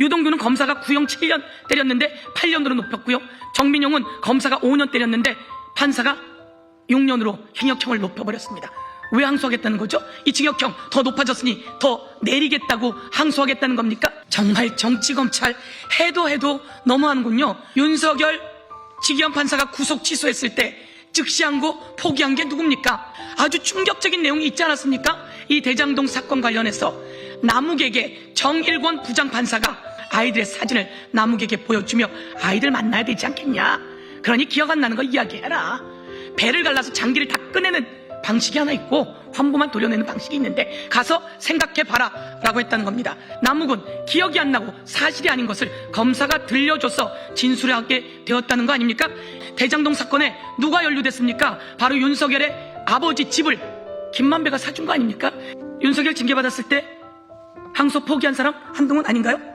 유동규는 검사가 구형 7년 때렸는데 8년으로 높였고요. 정민용은 검사가 5년 때렸는데 판사가 6년으로 징역형을 높여버렸습니다. 왜 항소하겠다는 거죠? 이 징역형 더 높아졌으니 더 내리겠다고 항소하겠다는 겁니까? 정말 정치검찰 해도 해도 너무하는군요. 윤석열 지기현 판사가 구속 취소했을 때 즉시 항고 포기한 게 누굽니까? 아주 충격적인 내용이 있지 않았습니까? 이 대장동 사건 관련해서 남욱에게 정일권 부장판사가 아이들의 사진을 남욱에게 보여주며 아이들 만나야 되지 않겠냐? 그러니 기억 안 나는 거 이야기해라. 배를 갈라서 장기를 다 꺼내는 방식이 하나 있고 환부만 도려내는 방식이 있는데 가서 생각해봐라 라고 했다는 겁니다. 남욱은 기억이 안 나고 사실이 아닌 것을 검사가 들려줘서 진술하게 되었다는 거 아닙니까? 대장동 사건에 누가 연루됐습니까? 바로 윤석열의 아버지 집을 김만배가 사준 거 아닙니까? 윤석열 징계받았을 때 항소 포기한 사람 한동훈 아닌가요?